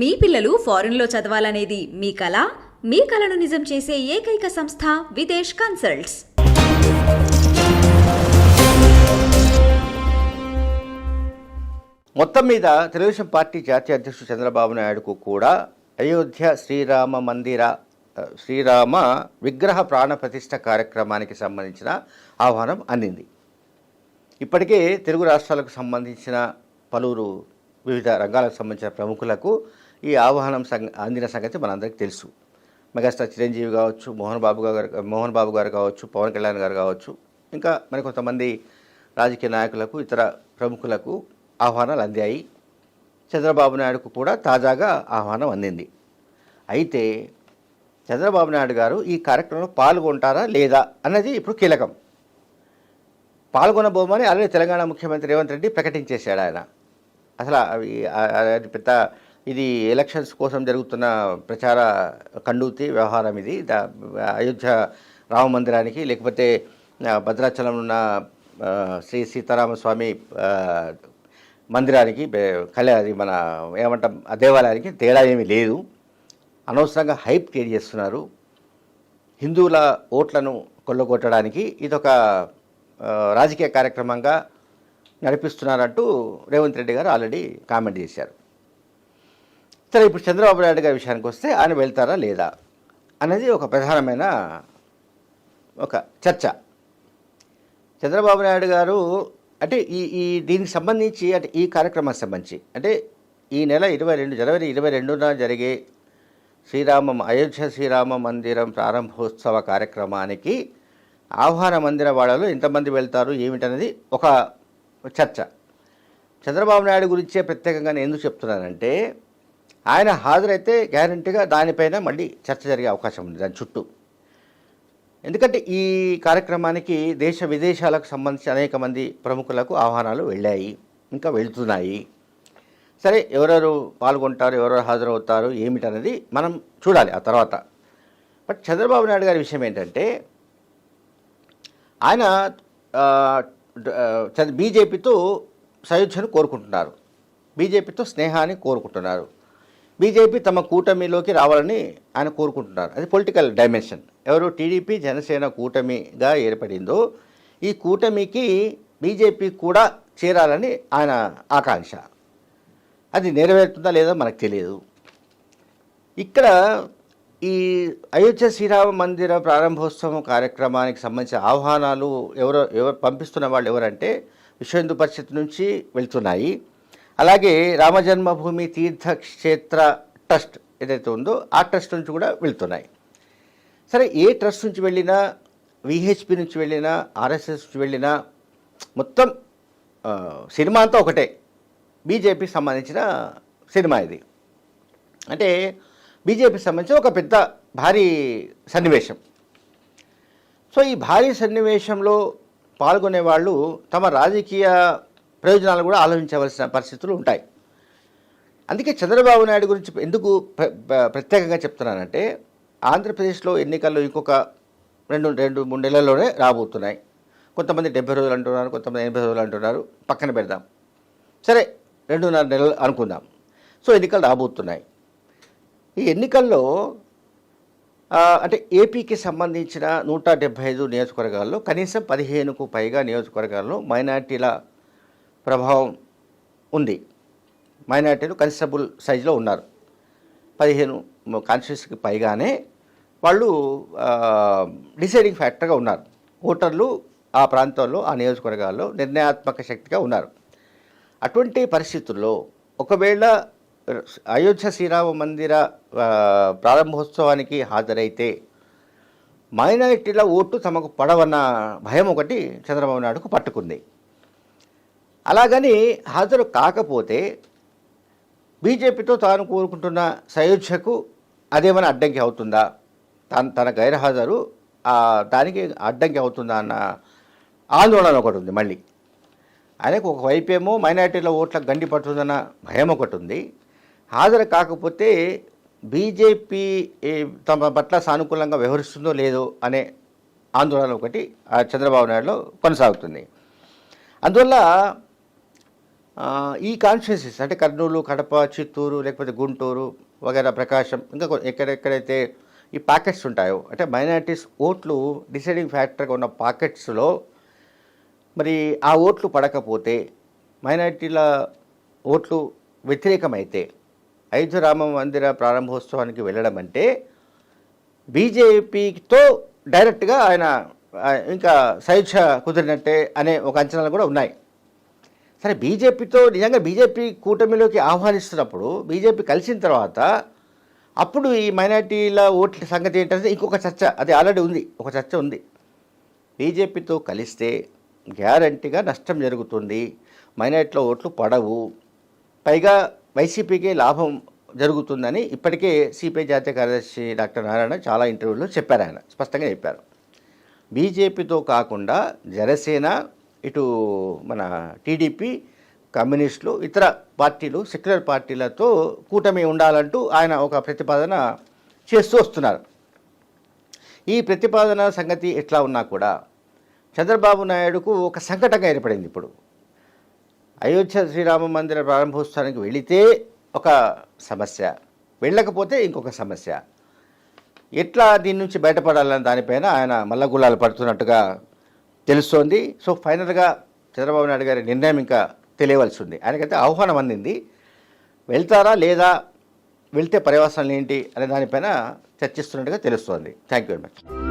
మీ పిల్లలు ఫారెన్లో చదవాలనేది మీ కళ? మీ కళను నిజం చేసే ఏకైక సంస్థ విదేశ్ కన్సల్ట్స్. మొత్తం మీద తెలుగుదేశం పార్టీ జాతీయ అధ్యక్షుడు చంద్రబాబు నాయుడుకు కూడా అయోధ్య శ్రీరామ మందిర శ్రీరామ విగ్రహ ప్రాణప్రతిష్ఠ కార్యక్రమానికి సంబంధించిన ఆహ్వానం అందింది. ఇప్పటికే తెలుగు రాష్ట్రాలకు సంబంధించిన పలువురు వివిధ రంగాలకు సంబంధించిన ప్రముఖులకు ఈ ఆహ్వానం సంగ అందిన సంగతి మనందరికీ తెలుసు. మెగాస్టార్ చిరంజీవి కావచ్చు మోహన్ బాబు గారు మోహన్ బాబు గారు కావచ్చు పవన్ కళ్యాణ్ గారు కావచ్చు ఇంకా మరి కొంతమంది రాజకీయ నాయకులకు ఇతర ప్రముఖులకు ఆహ్వానాలు అందాయి. చంద్రబాబు నాయుడుకు కూడా తాజాగా ఆహ్వానం అందింది. అయితే చంద్రబాబు నాయుడు గారు ఈ కార్యక్రమంలో పాల్గొంటారా లేదా అన్నది ఇప్పుడు కీలకం. పాల్గొనబోమని ఆల్రెడీ తెలంగాణ ముఖ్యమంత్రి రేవంత్ రెడ్డి ప్రకటించేశాడు ఆయన. అసలు అవి అది పెద్ద ఇది ఎలక్షన్స్ కోసం జరుగుతున్న ప్రచార కండూతి వ్యవహారం ఇది. అయోధ్య రామ మందిరానికి లేకపోతే భద్రాచలం ఉన్న శ్రీ సీతారామస్వామి మందిరానికి కళ్యాణ మన ఏమంటాం ఆ దేవాలయానికి తేడా ఏమీ లేదు. అనవసరంగా హైప్ క్రియేట్ చేస్తున్నారు. హిందువుల ఓట్లను కొల్లగొట్టడానికి ఇదొక రాజకీయ కార్యక్రమంగా నడిపిస్తున్నారంటూ రేవంత్ రెడ్డి గారు ఆల్రెడీ కామెంట్ చేశారు. సరే ఇప్పుడు చంద్రబాబు నాయుడు గారి విషయానికి వస్తే ఆయన వెళ్తారా లేదా అనేది ఒక ప్రధానమైన ఒక చర్చ. చంద్రబాబు నాయుడు గారు అంటే ఈ ఈ దీనికి సంబంధించి అంటే ఈ కార్యక్రమానికి సంబంధించి అంటే ఈ నెల ఇరవై రెండు జనవరి ఇరవై రెండున జరిగే శ్రీరామం అయోధ్య శ్రీరామ మందిరం ప్రారంభోత్సవ కార్యక్రమానికి ఆహ్వాన మందిర వాళ్ళలో ఎంతమంది వెళ్తారు ఏమిటనేది ఒక చర్చ. చంద్రబాబు నాయుడు గురించే ప్రత్యేకంగా నేను ఎందుకు చెప్తున్నానంటే ఆయన హాజరైతే గ్యారంటీగా దానిపైన మళ్ళీ చర్చ జరిగే అవకాశం ఉంది దాని చుట్టూ. ఎందుకంటే ఈ కార్యక్రమానికి దేశ విదేశాలకు సంబంధించి అనేక మంది ప్రముఖులకు ఆహ్వానాలు వెళ్ళాయి ఇంకా వెళ్తున్నాయి. సరే ఎవరెవరు పాల్గొంటారు ఎవరెవరు హాజరవుతారు ఏమిటనేది మనం చూడాలి ఆ తర్వాత. బట్ చంద్రబాబు నాయుడు గారి విషయం ఏంటంటే ఆయన బీజేపీతో సయోధ్యను కోరుకుంటున్నారు. బీజేపీతో స్నేహాన్ని కోరుకుంటున్నారు. బీజేపీ తమ కూటమిలోకి రావాలని ఆయన కోరుకుంటున్నారు. అది పొలిటికల్ డైమెన్షన్ ఎవరు టీడీపీ జనసేన కూటమిగా ఏర్పడిందో ఈ కూటమికి బీజేపీ కూడా చేరాలని ఆయన ఆకాంక్ష. అది నెరవేరుతుందా లేదా మనకు తెలియదు. ఇక్కడ ఈ అయోధ్య శ్రీరామ మందిర ప్రారంభోత్సవం కార్యక్రమానికి సంబంధించిన ఆహ్వానాలు ఎవరు ఎవరు పంపిస్తున్న వాళ్ళు ఎవరంటే విశ్వ హిందూ పరిషత్ నుంచి వెళ్తున్నాయి. అలాగే రామజన్మభూమి తీర్థక్షేత్ర ట్రస్ట్ ఏదైతే ఉందో ఆ ట్రస్ట్ నుంచి కూడా వెళ్తున్నాయి. సరే ఏ ట్రస్ట్ నుంచి వెళ్ళినా విహెచ్పి నుంచి వెళ్ళినా ఆర్ఎస్ఎస్ నుంచి వెళ్ళినా మొత్తం సినిమా అంతా ఒకటే. బీజేపీకి సంబంధించిన సినిమా ఇది. అంటే బీజేపీకి సంబంధించిన ఒక పెద్ద భారీ సన్నివేశం. సో ఈ భారీ సన్నివేశంలో పాల్గొనే వాళ్ళు తమ రాజకీయ ప్రయోజనాలు కూడా ఆలోచించవలసిన పరిస్థితులు ఉంటాయి. అందుకే చంద్రబాబు నాయుడు గురించి ఎందుకు ప్రత్యేకంగా చెప్తున్నానంటే ఆంధ్రప్రదేశ్లో ఎన్నికల్లో ఇంకొక రెండు రెండు మూడు నెలల్లోనే రాబోతున్నాయి. కొంతమంది డెబ్బై రోజులు అంటున్నారు కొంతమంది ఎనభై రోజులు అంటున్నారు. పక్కన పెడదాం. సరే రెండున్నర నెలలు అనుకుందాం. సో ఎన్నికలు రాబోతున్నాయి. ఈ ఎన్నికల్లో అంటే ఏపీకి సంబంధించిన నూట డెబ్బై ఐదు నియోజకవర్గాల్లో కనీసం పదిహేనుకు పైగా నియోజకవర్గాల్లో మైనార్టీల ప్రభావం ఉంది. మైనార్టీలు కన్స్టబుల్ సైజులో ఉన్నారు. పదిహేను కాన్స్టిట్యూన్సీకి పైగానే వాళ్ళు డిసైడింగ్ ఫ్యాక్టర్గా ఉన్నారు. ఓటర్లు ఆ ప్రాంతంలో ఆ నియోజకవర్గాల్లో నిర్ణయాత్మక శక్తిగా ఉన్నారు. అటువంటి పరిస్థితుల్లో ఒకవేళ అయోధ్య శ్రీరామ మందిర ప్రారంభోత్సవానికి హాజరైతే మైనారిటీల ఓటు తమకు పడవన్న భయం ఒకటి చంద్రబాబు నాయుడుకు పట్టుకుంది. అలాగని హాజరు కాకపోతే బీజేపీతో తాను కోరుకుంటున్న సయోధ్యకు అదేమైనా అడ్డంకి అవుతుందా? తన తన గైర్హాజరు దానికి అడ్డంకి అవుతుందా అన్న ఆందోళన ఒకటి ఉంది మళ్ళీ. ఆయనకు ఒకవైపేమో ఏమో మైనార్టీల ఓట్లకు గండి పడుతుందన్న భయం ఒకటి ఉంది. హాజరు కాకపోతే బీజేపీ తమ పట్ల సానుకూలంగా వ్యవహరిస్తుందో లేదో అనే ఆందోళన ఒకటి ఆ చంద్రబాబు నాయుడులో కొనసాగుతుంది. అందువల్ల ఈ కాన్స్టిట్యున్సీస్ అంటే కర్నూలు కడప చిత్తూరు లేకపోతే గుంటూరు వగైరా ప్రకాశం ఇంకా ఎక్కడెక్కడైతే ఈ పాకెట్స్ ఉంటాయో అంటే మైనారిటీస్ ఓట్లు డిసైడింగ్ ఫ్యాక్టర్గా ఉన్న పాకెట్స్లో మరి ఆ ఓట్లు పడకపోతే మైనారిటీల ఓట్లు వ్యతిరేకమైతే అయోధ్య రామ మందిర ప్రారంభోత్సవానికి వెళ్ళడం అంటే బీజేపీతో డైరెక్ట్గా ఆయన ఇంకా సైచ్ఛ కుదిరినట్టే అనే ఒక అంచనాలు కూడా ఉన్నాయి. సరే బీజేపీతో నిజంగా బీజేపీ కూటమిలోకి ఆహ్వానిస్తున్నప్పుడు బీజేపీ కలిసిన తర్వాత అప్పుడు ఈ మైనార్టీల ఓట్ల సంగతి ఏంటంటే ఇంకొక చర్చ అది ఆల్రెడీ ఉంది ఒక చర్చ ఉంది. బీజేపీతో కలిస్తే గ్యారంటీగా నష్టం జరుగుతుంది మైనార్టీల ఓట్లు పడవు. పైగా వైసీపీకి లాభం జరుగుతుందని ఇప్పటికే సిపిఐ జాతీయ కార్యదర్శి డాక్టర్ నారాయణ చాలా ఇంటర్వ్యూలో చెప్పారు ఆయన స్పష్టంగా చెప్పారు. బీజేపీతో కాకుండా జనసేన ఇటు మన టీడీపీ కమ్యూనిస్టులు ఇతర పార్టీలు సెక్యులర్ పార్టీలతో కూటమి ఉండాలంటూ ఆయన ఒక ప్రతిపాదన చేస్తూ వస్తున్నారు. ఈ ప్రతిపాదన సంగతి ఎట్లా ఉన్నా కూడా చంద్రబాబు నాయుడుకు ఒక సంకటంగా ఏర్పడింది ఇప్పుడు. అయోధ్య శ్రీరామ మందిర ప్రారంభోత్సవానికి వెళితే ఒక సమస్య వెళ్ళకపోతే ఇంకొక సమస్య. ఎట్లా దీని నుంచి బయటపడాలన్న దానిపైన ఆయన మల్లగుల్లాలు పడుతున్నట్టుగా తెలుస్తోంది. సో ఫైనల్గా చంద్రబాబు నాయుడు గారి నిర్ణయం ఇంకా తెలియవలసి ఉంది ఆయనకైతే ఆహ్వానం అందింది వెళ్తారా లేదా వెళ్తే పర్యవసనాలు ఏంటి? అనే దానిపైన చర్చిస్తున్నట్టుగా తెలుస్తోంది. Thank you very much.